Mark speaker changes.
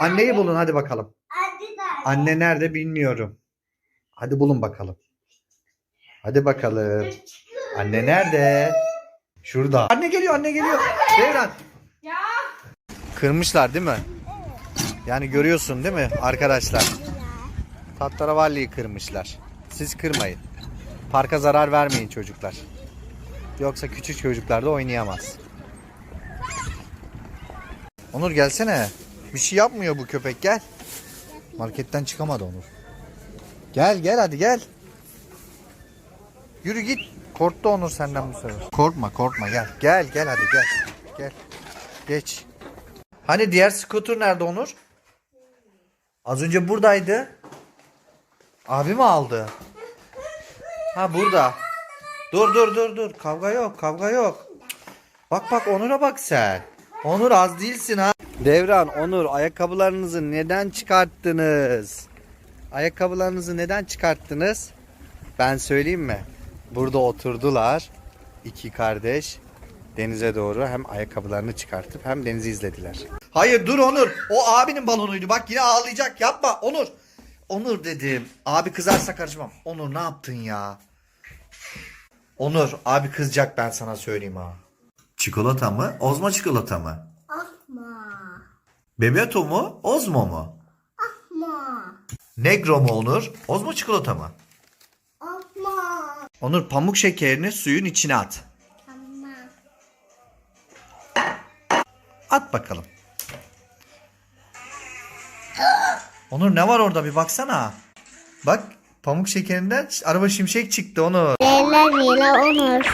Speaker 1: Anneyi bulun hadi bakalım.
Speaker 2: Anne nerede?
Speaker 1: Anne nerede bilmiyorum. Hadi bulun bakalım. Hadi bakalım. Anne nerede? Şurada. Anne geliyor anne geliyor. Devran.
Speaker 3: Ya.
Speaker 1: Kırmışlar değil mi? Yani görüyorsun değil mi arkadaşlar? Tattaravalli'yi kırmışlar. Siz kırmayın. Parka zarar vermeyin çocuklar. Yoksa küçük çocuklar da oynayamaz. Onur gelsene. Bir şey yapmıyor bu köpek gel. Marketten çıkamadı Onur. Gel gel hadi gel. Yürü git. Korktu Onur senden bu sefer. Korkma korkma gel. Gel gel hadi gel. Gel. Geç. Hani diğer scooter nerede Onur? Az önce buradaydı. Abi mi aldı? Ha burada. Dur dur dur dur. Kavga yok kavga yok. Bak bak Onur'a bak sen. Onur az değilsin ha. Devran, Onur ayakkabılarınızı neden çıkarttınız? Ayakkabılarınızı neden çıkarttınız? Ben söyleyeyim mi? Burada oturdular. iki kardeş denize doğru hem ayakkabılarını çıkartıp hem denizi izlediler. Hayır dur Onur. O abinin balonuydu. Bak yine ağlayacak. Yapma Onur. Onur dedim. Abi kızarsa karışmam. Onur ne yaptın ya? Onur abi kızacak ben sana söyleyeyim ha. Çikolata mı? Ozma çikolata mı? Bebeto mu? Ozmo mu?
Speaker 2: Asma.
Speaker 1: Negro mu Onur? Ozmo çikolata mı?
Speaker 2: Asma.
Speaker 1: Onur pamuk şekerini suyun içine at.
Speaker 2: Tamam.
Speaker 1: At bakalım. Onur ne var orada bir baksana. Bak pamuk şekerinden araba şimşek çıktı Onur.
Speaker 2: Leyla Leyla Onur.